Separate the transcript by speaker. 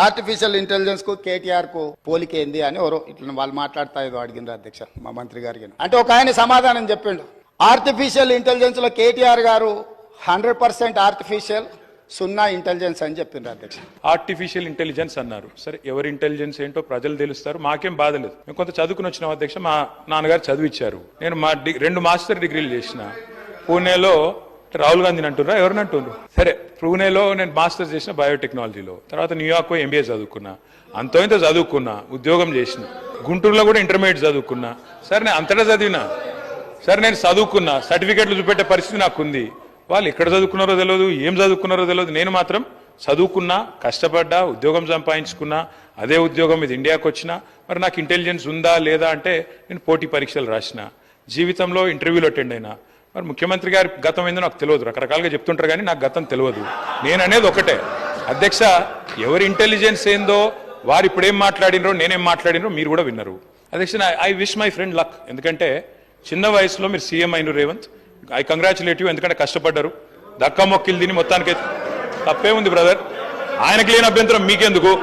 Speaker 1: Artificial ఇంటెలిజెన్స్కు కేటీఆర్కు పోలికేంది అని ఎవరో ఇట్లా వాళ్ళు మాట్లాడతా ఏదో అడిగినారు అధ్యక్ష మా మంత్రి గారికి అంటే ఒక ఆయన సమాధానం చెప్పిండు. ఆర్టిఫిషియల్ ఇంటెలిజెన్స్లో కేటీఆర్ గారు హండ్రెడ్ పర్సెంట్ ఆర్టిఫిషియల్ సున్నా ఇంటెలిజెన్స్ అని చెప్పిండ్రు అధ్యక్ష.
Speaker 2: ఆర్టిఫిషియల్ ఇంటెలిజెన్స్ అన్నారు. సరే ఎవరి ఇంటెలిజెన్స్ ఏంటో ప్రజలు తెలుస్తారు మాకేం బాధ లేదు. మేము కొంత చదువుకుని వచ్చిన అధ్యక్ష మా నాన్నగారు చదివిచ్చారు. నేను మా డి- రెండు మాస్టర్ డిగ్రీలు చేసిన. పూణేలో రాహుల్ గాంధీని అంటున్నారా ఎవరిని అంటున్నారు సరే పూణేలో నేను మాస్టర్ చేసిన బయోటెక్నాలజీలో తర్వాత న్యూయార్క్ ఎంబీఏ చదువుకున్నా. అంతో ఇంత చదువుకున్నా ఉద్యోగం చేసిన. గుంటూరులో కూడా ఇంటర్మీడియట్ చదువుకున్నా. సరే నేను అంతటా చదివినా. సరే నేను చదువుకున్నా. సర్టిఫికెట్లు చూపెట్టే పరిస్థితి నాకుంది. వాళ్ళు ఎక్కడ చదువుకున్నారో తెలియదు ఏం చదువుకున్నారో తెలియదు నేను మాత్రం చదువుకున్నా కష్టపడ్డా ఉద్యోగం సంపాదించుకున్నా అదే ఉద్యోగం ఇది ఇండియాకి వచ్చినా. మరి నాకు ఇంటెలిజెన్స్ ఉందా లేదా అంటే నేను పోటీ పరీక్షలు రాసిన. జీవితంలో ఇంటర్వ్యూలో అటెండ్ అయినా. మరి ముఖ్యమంత్రి గారి గతం ఏందో నాకు తెలియదు. రకరకాలుగా చెప్తుంటారు కానీ నాకు గతం తెలియదు. నేను అనేది ఒకటే. అధ్యక్ష ఎవరి ఇంటెలిజెన్స్ ఏందో వారు ఇప్పుడేం మాట్లాడినరో నేనేం మాట్లాడినరో మీరు కూడా విన్నారు. అధ్యక్ష I wish my friend luck ఎందుకంటే చిన్న వయసులో మీరు సీఎం అయిన రేవంత్. ఐ కంగ్రాచులేట్ యూ ఎందుకంటే కష్టపడ్డారు. దక్క మొక్కిలు తిని మొత్తానికి తప్పే ఉంది బ్రదర్ ఆయనకి లేని అభ్యంతరం మీకెందుకు?